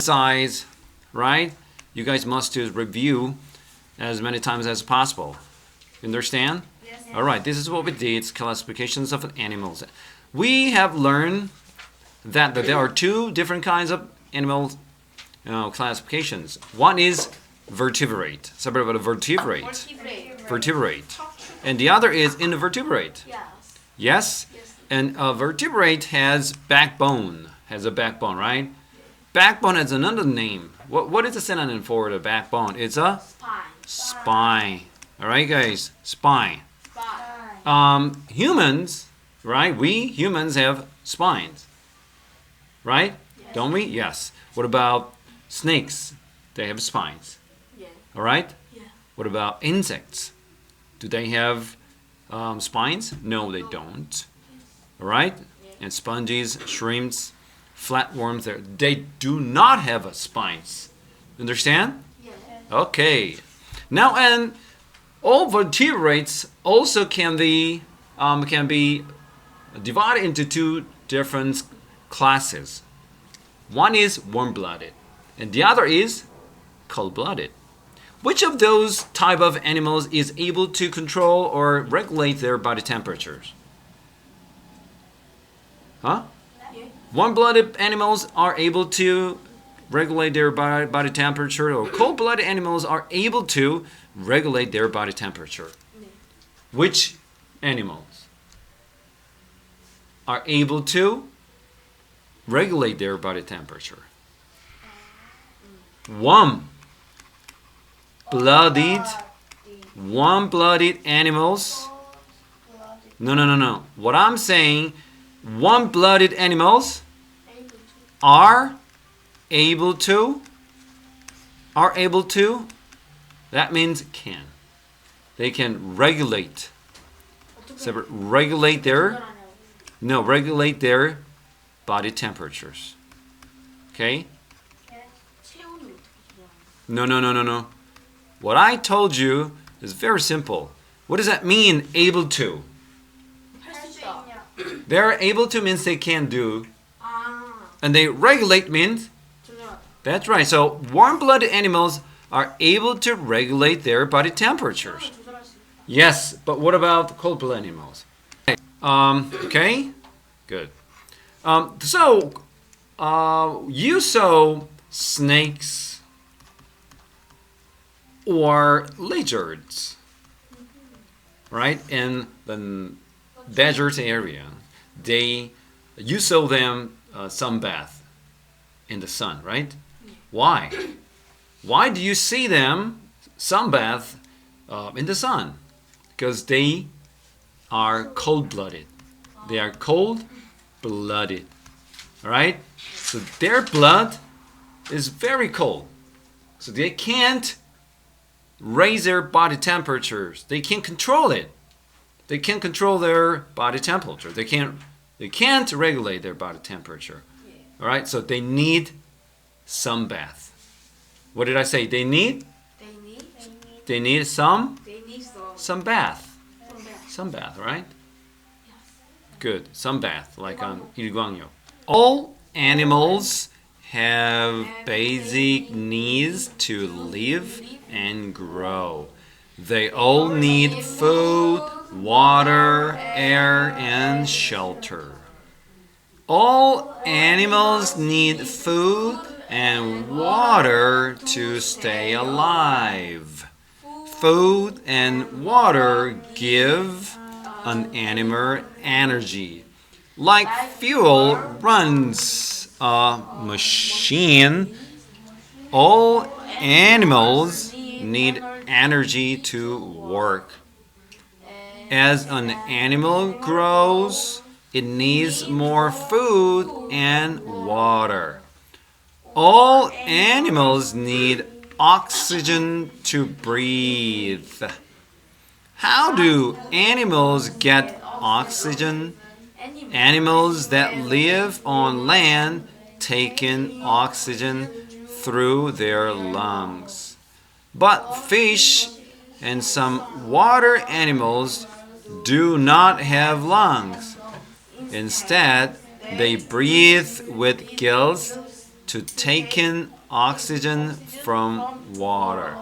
size, right? You guys must to review as many times as possible. You understand? Yes. All right, this is what we did, classifications of animals. We have learned that there are two different kinds of animal uh, classifications. One is vertebrate. Somebody about vertebrate. Vertebrate. Vertebrate. And the other is invertebrate. Yes. Yes? Yes. And a vertebrate has backbone, has a backbone, right? Backbone has another name. What, what is the synonym for the backbone? It's a Spine. spine. All right, guys, spine. Spine. Um, humans, right? We humans have spines, right? Yes. Don't we? Yes. What about snakes? They have spines. Yeah. All right. Yeah. What about insects? Do they have um, spines? No, they don't. All right. And sponges, shrimps, flatworms, they're- they do not have a spines. Understand? Yeah. Okay. Now, and all vertebrates also can be um, can be divided into two different classes. One is warm-blooded, and the other is cold-blooded. Which of those type of animals is able to control or regulate their body temperatures? Huh? Warm-blooded animals are able to regulate their body, body temperature, or cold-blooded animals are able to regulate their body temperature. Which animals are able to regulate their body temperature? Warm-blooded, warm-blooded animals. No, no, no, no. What I'm saying, warm-blooded animals are able to are able to that means can. They can regulate. Separate regulate their no regulate their body temperatures. Okay? No no no no no. What i told you is very simple. What does that mean able to? They're able to means they can do. Ah. And they regulate means? That's right. So warm blooded animals are able to regulate their body temperatures. Yes, but what about cold blooded animals? Um, okay, good. Um, so uh, you saw snakes or lizards, right, in the desert area, they you saw them uh, sunbath in the sun, right? Why? Why do you see them sunbath uh, in the sun? Because they are cold-blooded. They are cold-blooded. All right? So their blood is very cold. So they can't raise their body temperatures. They can't control it. They can't control their body temperature. They can't they can't regulate their body temperature. Yeah. All right? So they need some bath. What did I say? They need They need They need some They need some some bath. Some bath, right? Good. Some bath like on Ilguangyo. All animals have basic needs to live and grow. They all need food, water, air, and shelter. All animals need food and water to stay alive. Food and water give an animal energy. Like fuel runs a machine, all animals need energy to work. As an animal grows, it needs more food and water. All animals need oxygen to breathe. How do animals get oxygen? Animals that live on land take in oxygen through their lungs. But fish and some water animals do not have lungs. Instead, they breathe with gills to take in oxygen from water.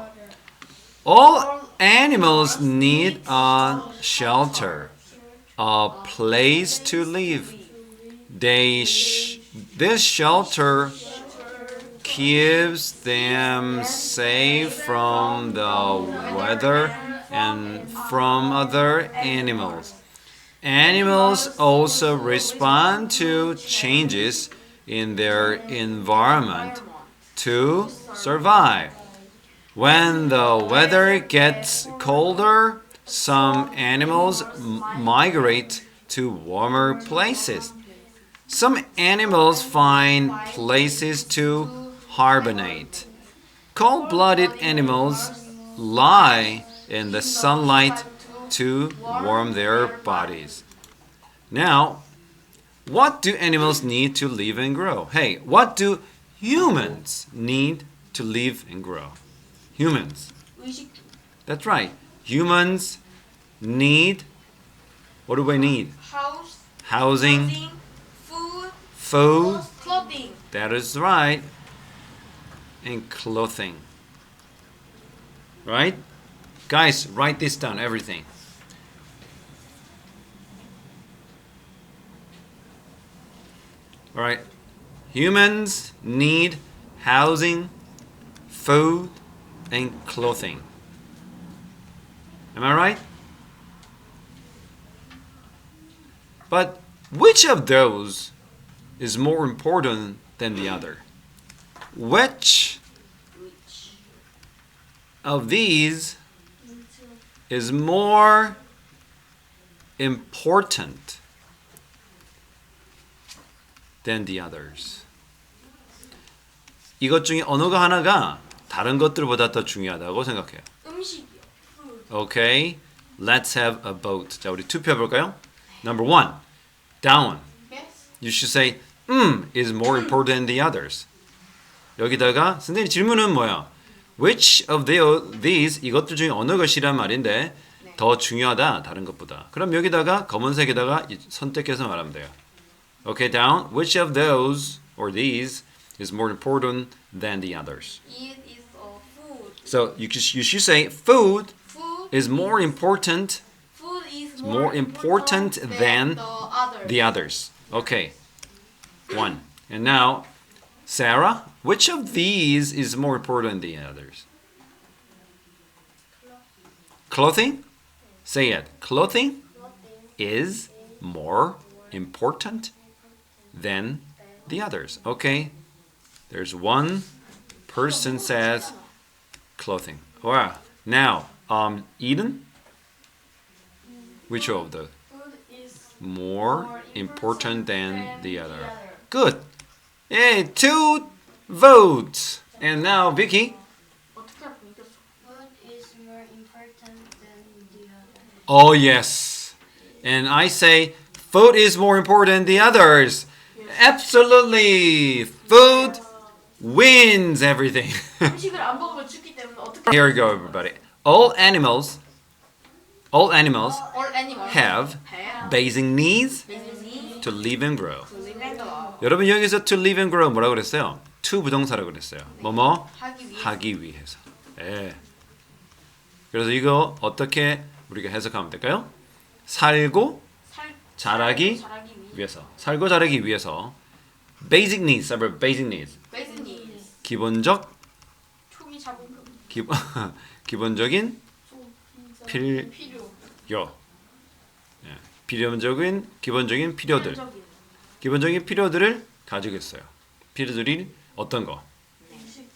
All animals need a shelter, a place to live. They sh- this shelter keeps them safe from the weather and from other animals. Animals also respond to changes in their environment to survive. When the weather gets colder, some animals migrate to warmer places. Some animals find places to hibernate. Cold blooded animals lie in the sunlight to warm their bodies. Now, what do animals need to live and grow? Hey, what do humans need to live and grow? Humans. That's right. Humans need what do we need? House, housing, food, food, clothing. That is right. And clothing. Right? Guys, write this down, everything. All right. Humans need housing, food, and clothing. Am I right? But which of those is more important than the other? Which of these is more important than the others? 이것 중에 어느 거 하나가 다른 것들보다 더 중요하다고 생각해요. 음식이요. Food. Okay, let's have a vote. 자, 우리 투표 해볼까요? Number one, down. Yes. You should say, um is more important than the others. 여기다가 선생님 질문은 뭐야? Which of the, these 이것들 중에 어느 것이란 말인데 더 중요하다 다른 것보다. 그럼 여기다가 검은색에다가 이- 선택해서 말하면 돼요. Okay, down. Which of those or these is more important than the others? It is a food. So you should, you should say food Food is more important Food is more more, important than the other. the others. Okay. One. And now, Sarah, which of these is more important than the others? Clothing? Say it. Clothing is more important than the others. Okay. There's one person says clothing. Wow. Now, um, Eden, which of the Food is more important than the other. Good. Hey, two votes. And now, Vicky. Oh, yes. And I say, food is more important than the others. Yes. Absolutely. Food wins everything. Here we go, everybody. All animals, all animals, all animals have, have. Needs basic needs to live and grow. 여러분 여기서 to live and grow 뭐라고 그랬어요? to 부동사라고 그랬어요. 뭐뭐 하기 위해. 하기 위해서. 예. 그래서 이거 어떻게 우리가 해석하면 될까요? 살고 살 자라기 자라기 위해. 위해서. 살고 자라기 위해서 basic needs, several basic needs. Basic needs. 기본적 초기 자본금. 기, 기본적인 필요. 필요. 예. 필요적인 기본적인 필요들. 필요적인. 기본적인 필요들을 가지고 있어요. 필요들이 어떤 거?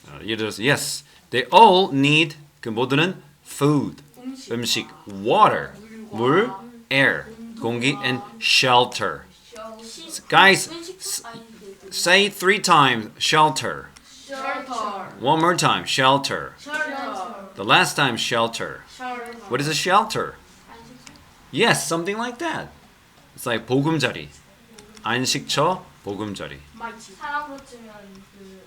어, 예를 들어서 yes, they all need 그 모두는 food, 음식. 음식, water, 물, air, 공기, and shelter. Guys, 음식 아니 그 Say three times shelter. shelter. One more time, shelter. shelter. The last time, shelter. shelter. What is a shelter? Yes, something like that. It's like 보금자리. 안식처, 보금자리. 사람으로 치면 그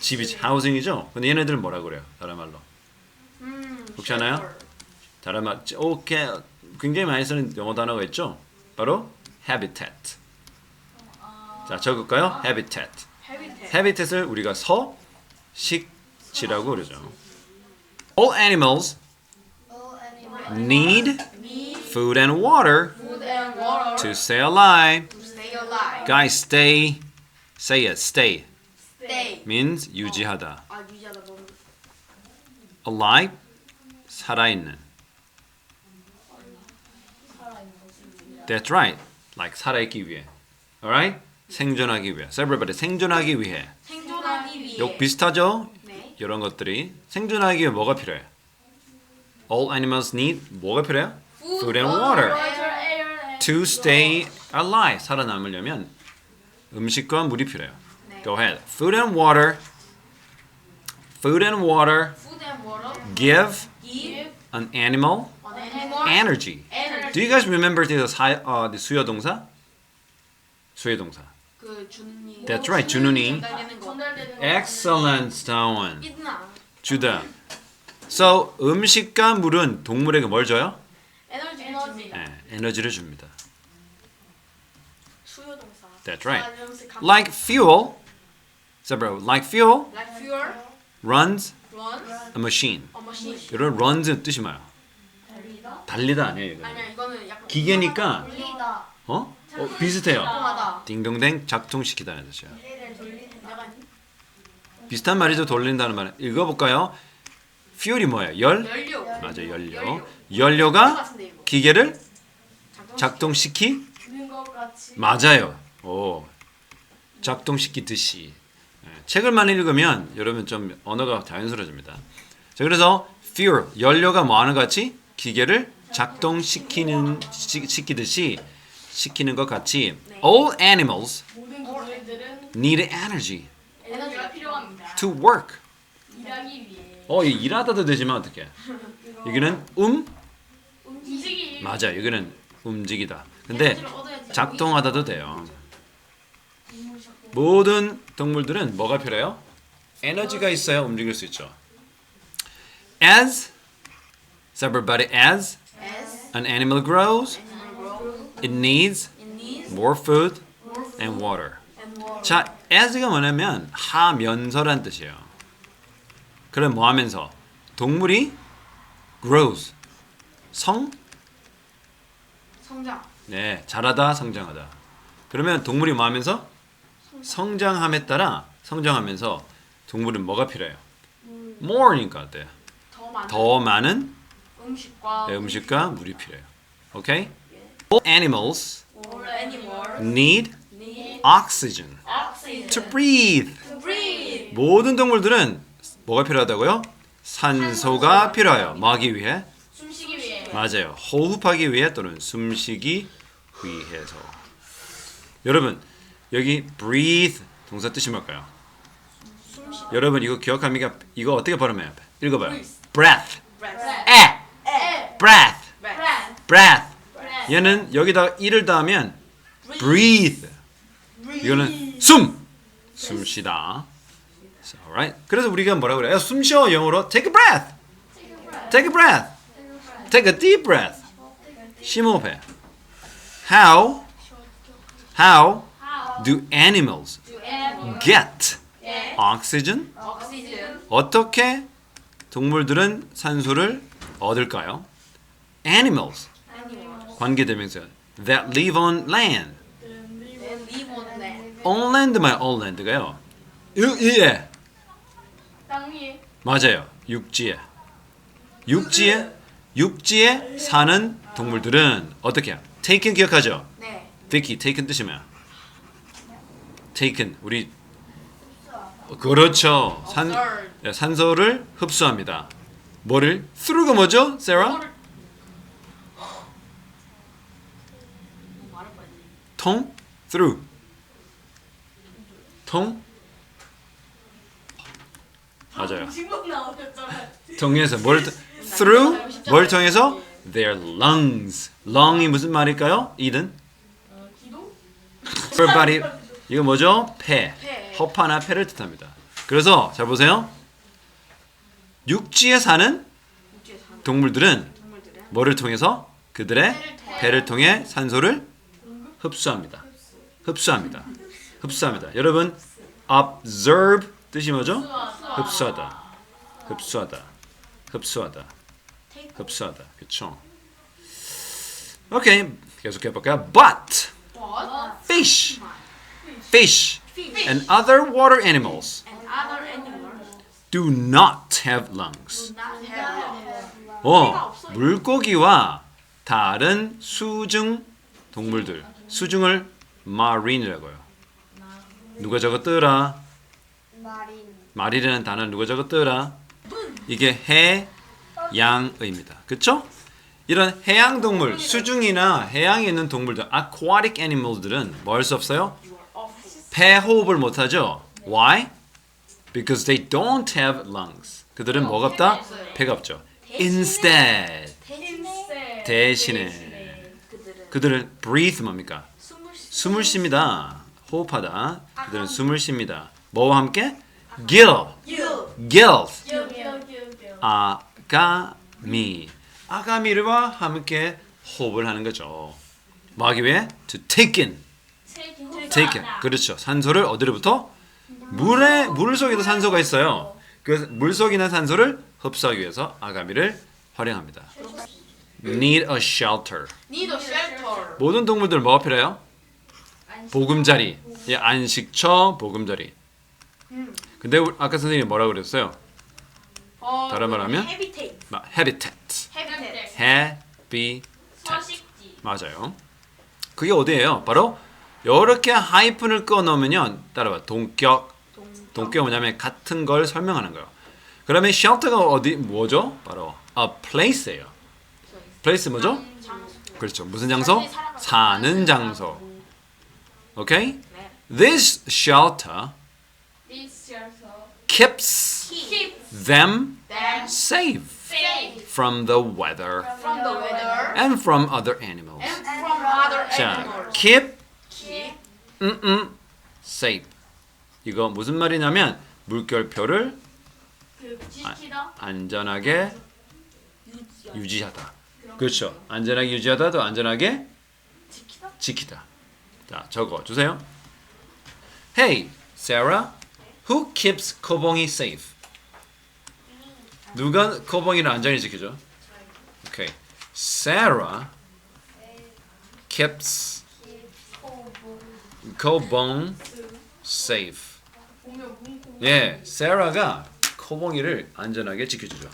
집이 하우징이죠. 근데 얘네들은 뭐라 그래요? 다른 말로. 음. 혹시 아나요? 다른 말, 오케이, 굉장히 많이 쓰는 영어 단어가 있죠. 바로 habitat. 자, 적을까요? habitat. habitat. habitat을 우리가 서식지라고 그러죠. All animals need food and water to stay alive. Stay alive. Guys, stay. Say it. Stay Stay. means 유지하다. 아 유지하다 너무 Alive 살아있는. That's right. Like 살아있기 위해. Alright? 생존하기 위해. So everybody 생존하기 위해. 생존하기 위해. 요 비슷하죠? 네. 이런 것들이 생존하기 위해 뭐가 필요해? All animals need 뭐가 필요해요? Food and water. To stay alive. 살아남으려면 음식과 물이 필요해요. 네. Go ahead. Food and water. Food and water Food and water give give an animal an animal energy. energy. Do you guys remember the, 사, 어, the 수요 동사? 수요 동사. 그 주는 That's right. 거. Excellent, 다원. 주다. So 음식과 물은 동물에게 뭘 줘요? 에너지 에너지. 네, 에너지를 줍니다. 수요 동사. That's right. 감- Like fuel. So bro, like fuel like fuel runs runs a machine. a machine. 이런 runs 뜻이 뭐야? 달리다 아니에요 이거. 아니야 이거는 약간 기계니까 돌리다 어? 어 비슷해요. 딩동댕 작동시키다는 뜻이야. 비슷한 말이죠. 돌린다는 말. 읽어볼까요? fuel이 뭐예요? 열? 연료. 맞아 연료. 연료. 연료가. 기계를 작동. 작동시키? 맞아요. 오 작동시키듯이. 예, 책을 많이 읽으면 여러분 좀 언어가 자연스러워집니다. 자 그래서 fuel 연료가 뭐 하는 것 같이 기계를 작동시키는 시, 시키듯이 시키는 것 같이 all animals need energy to work. 어, 이 일하다도 되지만 어떻게? 여기는 음 맞아. 여기는 움직이다. 근데. 작동하다도 돼요. 모든 동물들은 뭐가 필요해요? 에너지가 있어야 움직일 수 있죠. As so everybody as an animal grows, it needs more food and water. 자, as가 뭐냐면 하면서란 뜻이에요. 그럼 뭐 하면서? 동물이 grows. 성? 성장. 네, 자라다, 성장하다. 그러면 동물이 뭐 하면서? 성장함에 따라 성장하면서 동물은 뭐가 필요해요? more니까 어때요? 더 많은 더 많은 음식과 네, 음식과 물이 필요해요. 오케이? All animals all animals need need oxygen oxygen to breathe. to breathe. 모든 동물들은 뭐가 필요하다고요? 산소가 필요해요. 뭐 하기 위해? 맞아요. 호흡하기 위해 또는 숨쉬기 위해서. 여러분, 여기 breathe 동사 뜻이 뭘까요? 여러분 이거 기억합니까? 이거 어떻게 발음해요? 읽어봐요. breath. 에. 에. breath. breath. 얘는 여기다 이를 더하면 breathe. 이거는 숨. 숨 쉬다. So, alright. 그래서 우리가 뭐라고 그래요? 숨 쉬어 영어로 take a breath. Take a breath. Take a deep breath. 심호흡해. How how do animals get oxygen? 어떻게 동물들은 산소를 얻을까요? Animals 관계대명사 that live on land. on land. on land만 on land가요. 예, 맞아요. 육지에 육지에 육지에 사는 동물들은 어떻게 해요? taken 기억하죠? 네. Vicky, taken 뜻이 뭐야? taken 우리 그렇죠. 산. 네, 산소를 흡수합니다. 뭐를? through가 뭐죠, 빨리. 통? through. 통? 맞아요. 지금 나오셨잖아요. 통해서 뭘 통- through 뭘 통해서 their lungs. lung이 무슨 말일까요? 이든 기도? everybody 이거 뭐죠? 폐. 폐. 허파나 폐를 뜻합니다. 그래서 잘 보세요. 육지에 사는 동물들은 뭐를 통해서 그들의 폐를 통해 배를 통해 산소를 흡수합니다. 흡수합니다. 흡수합니다. 여러분 observe 뜻이 뭐죠? 흡수하다. 흡수하다. 흡수하다. 흡수하다. 그렇죠? 오케이. 계속해 볼까요? But fish fish and other water animals do not have lungs. 어, 물고기와 다른 수중 동물들, 수중을 marine이라고요. 누가 적었더라? 마린. 말이라는 단어는 누가 적었더라? 이게 해, 양의입니다. 그쵸? 이런 해양 동물, 수중이나 해양에 있는 동물들, aquatic animal들은 뭐 할 수 없어요? 폐 호흡을 못 하죠. Why? Because they don't have lungs. 그들은 뭐가 없다? 배가 없죠. Instead, 대신에 그들은 breathe 뭡니까? 숨을 쉽니다. 호흡하다. 그들은 숨을 쉽니다. 뭐와 함께? gill, You gills. 아가미 아가미와 함께 호흡을 하는 거죠. 뭐 하기 위해? to take in, take in. 그렇죠. 산소를 어디로부터? 물에 물 속에도 산소가 있어요. 그 물속이나 산소를 흡수하기 위해서 아가미를 활용합니다. need a shelter. need a shelter 모든 동물들 뭐가 필요해요? 보금자리. 예, 안식처, 보금자리. 근데 우리- 아까 선생님이 뭐라고 그랬어요? 어, 다른 말 하면? habitat 마- habitat. habitat habitat. 서식지. 맞아요. 그게 어디예요? 바로 이렇게 하이픈을 꺼 넣으면요. 따라봐. 동격. 동격은 뭐냐면 같은 걸 설명하는 거예요. 그러면 shelter가 어디 뭐죠? 바로 a place예요. place 뭐죠? 그렇죠. 무슨 장소? 사는 장소. 오케이? 네. This shelter This shelter keeps keeps them them safe from the weather from the weather and from other animals. and from other 자, animals keep keep 음, 음, safe. 이거 무슨 말이냐면 물결표를 그 지키다. 안전하게 유지 유지하다. 그렇죠. 안전하게 유지하다도 안전하게 지키다 지키다. 자, 적어 주세요. Hey, Sarah, who keeps 코봉이 safe? 누가 코봉이를 안전히 지키죠? 오케이. Sarah keeps 코봉 safe. 보면 문구. 예, 세라가 코봉이를 안전하게 지켜주죠.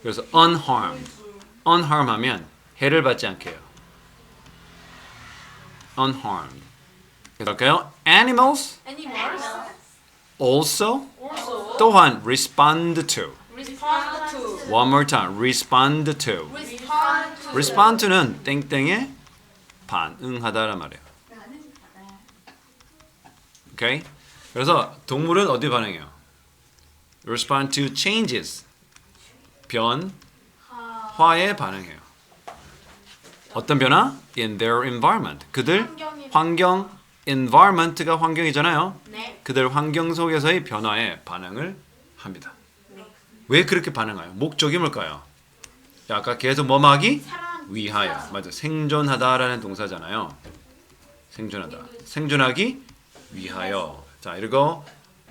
그래서 unharmed, unharmed 하면 해를 받지 않게 해요. unharmed. 그럴까요? Animals animals also also 또한 respond to. respond to One more time, respond to. respond to respond to는 땡땡에 반응하다란 말이에요. 오케이? 그래서 동물은 어디 반응해요? respond to changes. 변화에 반응해요. 어떤 변화? in their environment. 그들 환경 environment가 환경이잖아요. 네 그들 환경 속에서의 변화에 반응을 합니다. 왜 그렇게 반응해요? 목적이 뭘까요? 자, 아까 계속 뭐하기? 위하여. 맞아. 생존하다라는 동사잖아요. 생존하다. 생존하기 위하여. 자, 이거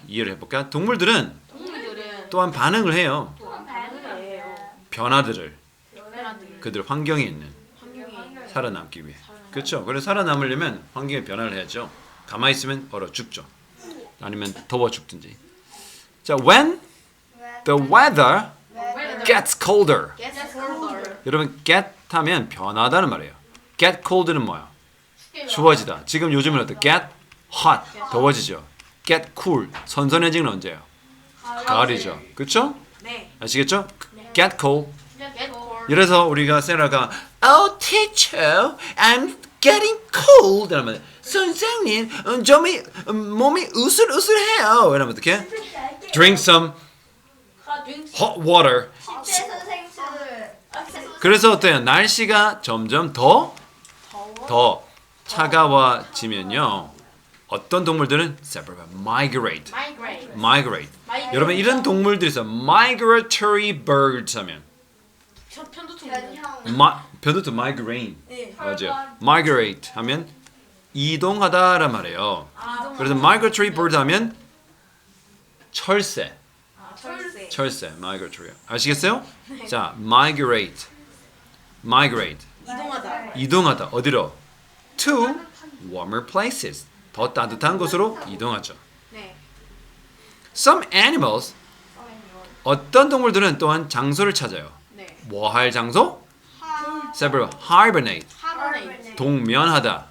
이해를 해볼까? 동물들은 동물들은 또한 반응을 해요. 또한 반응을 해요 변화들을 변화들 그들 환경에 있는 환경에 살아남기 위해. 그렇죠. 그래서 살아남으려면 환경에 변화를 해야죠. 가만히 있으면 얼어 죽죠. 아니면 더워 죽든지. 자, when the weather gets colder. gets colder 여러분 get 하면 변하다는 말이에요. get cold는 뭐야? 추워지다. 지금 요즘은 어때? get hot 더워지죠. get cool 선선해지는 언제예요? 가을이죠. 그렇죠? 네 아시겠죠? get cold. get cold 이래서 우리가 세라가 Oh teacher, I'm getting cold. 이러면 선생님, 음, 좀이 음, 몸이 으슬으슬해요. 이러면 어떻게? Drink some hot water. 그래서 어때요? 날씨가 점점 더 더 차가워지면요. 어떤 동물들은 migrate, migrate migrate. 여러분 이런 동물들이 있어. migratory birds 하면 저 편도 통역 변두도 migraine 네 맞아요. migrate 하면 이동하다란 말이에요. 아, 그래서 migratory bird 하면 철새, 철새. 철새, migratory. 아시겠어요? 자, migrate, migrate, 이동하다. 이동하다. 어디로? To warmer places. 더 따뜻한 곳으로 이동하죠. 네. Some animals, 어떤 동물들은 또한 장소를 찾아요. 네. 뭐할 장소? 하. several hibernate, 하버네. 동면하다.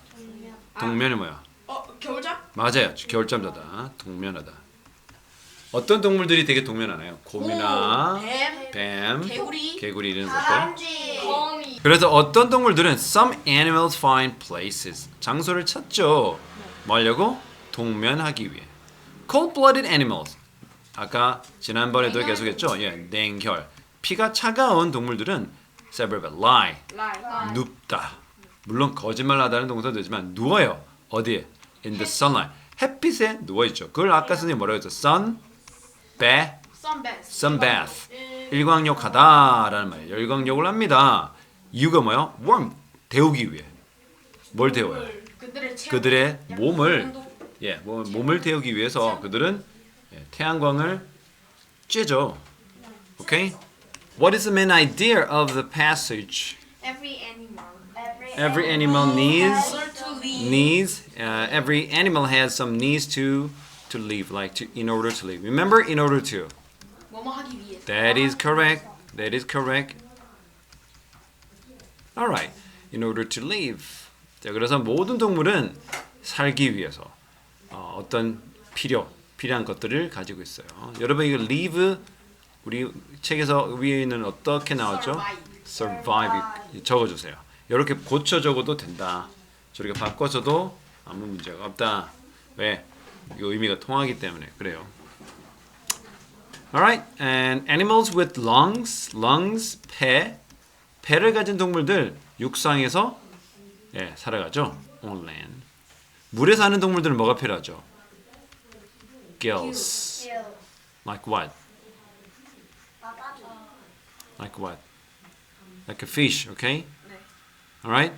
동면이 뭐야? 어, 겨울잠? 맞아요. 겨울잠 자다. 동면하다. 어떤 동물들이 되게 동면하나요? 곰이나 뱀, 뱀, 개구리, 개구리 이런 것들. 다람쥐, 거미. 그래서 어떤 동물들은 some animals find places 장소를 찾죠. 뭐려고? 동면하기 위해. cold-blooded animals. 아까 지난번에도 계속했죠. 예, 냉혈. 피가 차가운 동물들은 several lie. 라이. 눕다. 물론 거짓말하다는 동사도 되지만 누워요. 어디에? In the sunlight. 햇빛에 누워 있죠. 그걸 아까 선생님 뭐라고 했죠? sun, bath, sunbath. 일광욕하다라는 말이에요. 일광욕을 합니다. 이유가 뭐요? warm 데우기 위해. 뭘 데워요? 그들의 몸을. 예, 뭐, 몸을 데우기 위해서 그들은 예, 태양광을 쬐죠. 오케이? What is the main idea of the passage? Every animal. Every animal needs In order to live. needs uh, every animal has some needs to to live like to in order to live. Remember in order to. 뭐뭐 하기 위해서. That is correct. That is correct. All right. In order to live. 자, 그래서 모든 동물은 살기 위해서 어, 어떤 필요, 필요한 것들을 가지고 있어요. 여러분 이거 live 우리 책에서 위에는 어떻게 나왔죠? survive 적어 주세요. 이렇게 고쳐 적어도 된다. 저렇게 바꿔서도 아무 문제가 없다. 왜? 이거 의미가 통하기 때문에 그래요. Alright, and animals with lungs, lungs, 폐, 폐를 가진 동물들 육상에서 예, 살아가죠. On land. 물에 사는 동물들은 뭐가 필요하죠? Gills. Like what? Like what? Like a fish, okay? 네. Alright?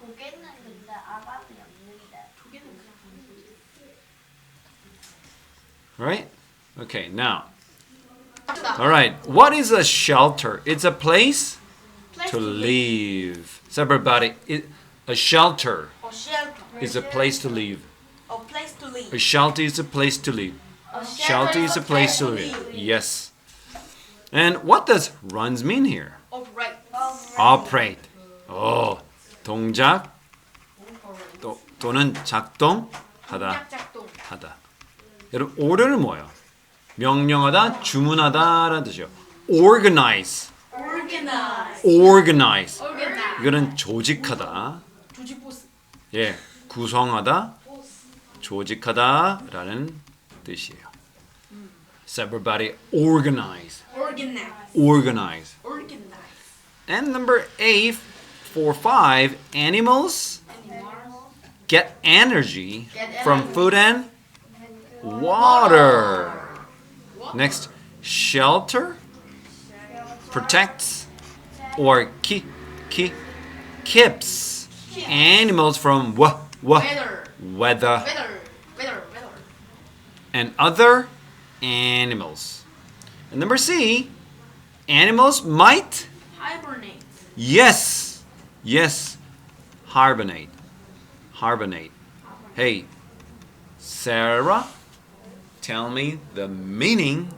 고개는 근데 아갑이 없는데. 조개는 그냥 Right? Okay, now. 갑시다. Alright, what is a shelter? It's a place Place to to live. So everybody, it, a shelter A shelter. is a place to live. A place to live. A shelter is a place to live. A Shelter is a place to live. Yes. And what does runs mean here? Upright. Operate. 어, 동작 또, 또는 작동하다. 짝짝동. 하다. 여러분 order는 뭐예요? 명령하다, 주문하다라는 뜻이에요. Organize. Organize. Organize. Organize. 이거는 조직하다. 조직 보스. 예, 구성하다, 조직하다라는 뜻이에요. So everybody organize, Organize. organize. Organize. And number eight, for five, animals get energy Get from energy. food and water. Next, shelter protects or keep, keep, keeps animals from wa, wa, Weather. weather Weather. Weather. Weather. and other animals. And number C, animals might, Hibernate. yes, yes, hibernate, hibernate. Hey, Sarah, tell me the meaning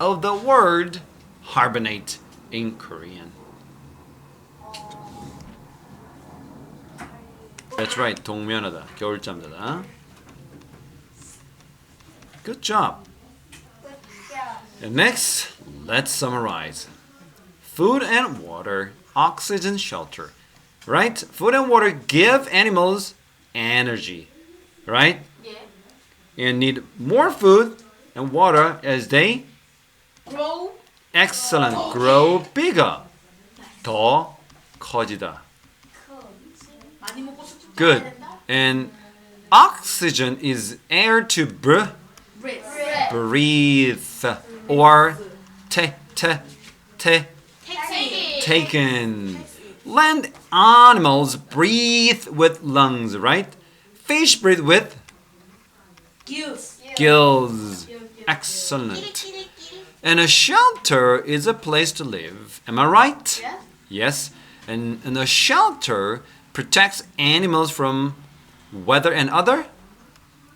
of the word hibernate in Korean. That's right, 동면하다, 겨울잠자다. Good job. And next, let's summarize. Food and water, oxygen, shelter. Right? Food and water give animals energy. Right? Yeah. And need more food and water as they Grow. excellent grow bigger. 더 커지다. 많이 먹고 쑥쑥 Good. 자라야 된다. And oxygen is air to br- Breath. breathe or te- te- te- Taxi. taken. Land animals breathe with lungs, right? Fish breathe with Gills. gills. Excellent. And a shelter is a place to live. Am I right? Yes. Yes. And, and a shelter protects animals from weather and other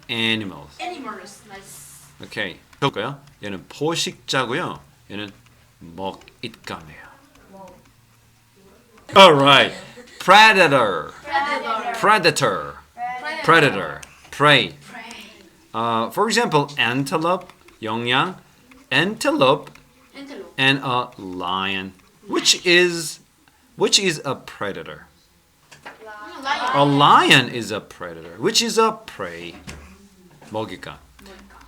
animals. Animals. Nice. 오케이. 볼까요? 얘는 포식자고요. 얘는 먹잇감이에요. Alright. Predator. Predator. Predator. Predator. Prey. Uh, for example, antelope, 영양, antelope, Antelope. and a lion. Which is which is a predator? Lion. A lion is a predator, which is a prey. 먹잇감.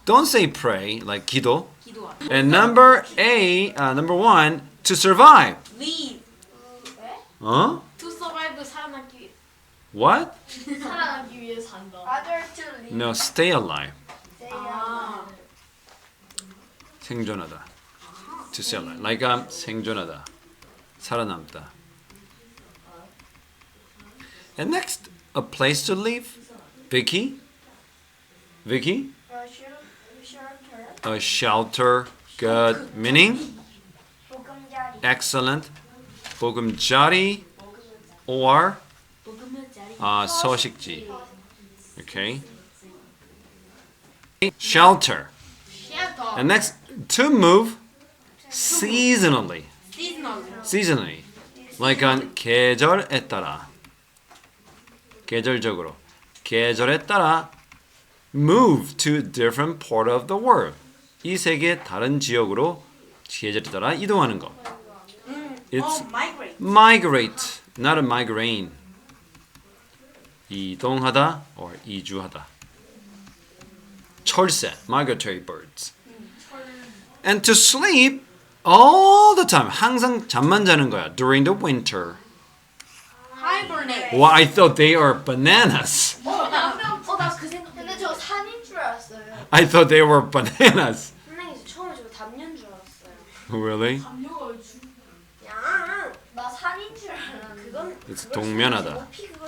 Don't say prey like 기도. 기도와. And number A, uh, number one, to survive. Live. Huh? To survive 살아남기 위해. What? 살아남기 위해 산다. Other to live. No, stay alive. They 아. 생존하다. To stay alive. Like um, 생존하다. 살아남다. And next, a place to live. Vicky? Vicky? are shelter. A shelter. Good. Meaning? 보금자리. Excellent. 보금자리 or 먹으면 자리. uh, 서식지. Okay. Shelter. Shelter. And next, to move seasonally. Seasonal. Seasonally. Like on 계절에 따라. 계절적으로. 계절에 따라 move to different part of the world. 이 세계 다른 지역으로 계절에 따라 이동하는 거. It's Oh, migrate. migrate, not a migraine. 이동하다 or 이주하다. 철새, migratory birds. And to sleep all the time. 항상 잠만 자는 거야. During the winter. Hibernate. Well, I thought they are bananas. 어 나그 I thought they were bananas. 선생님 처음에 저 담요인 줄 알았어요. Really? 담요가 주. 야, 나 산인 줄 알았는데. 그건 It's 동면하다. 높이 그거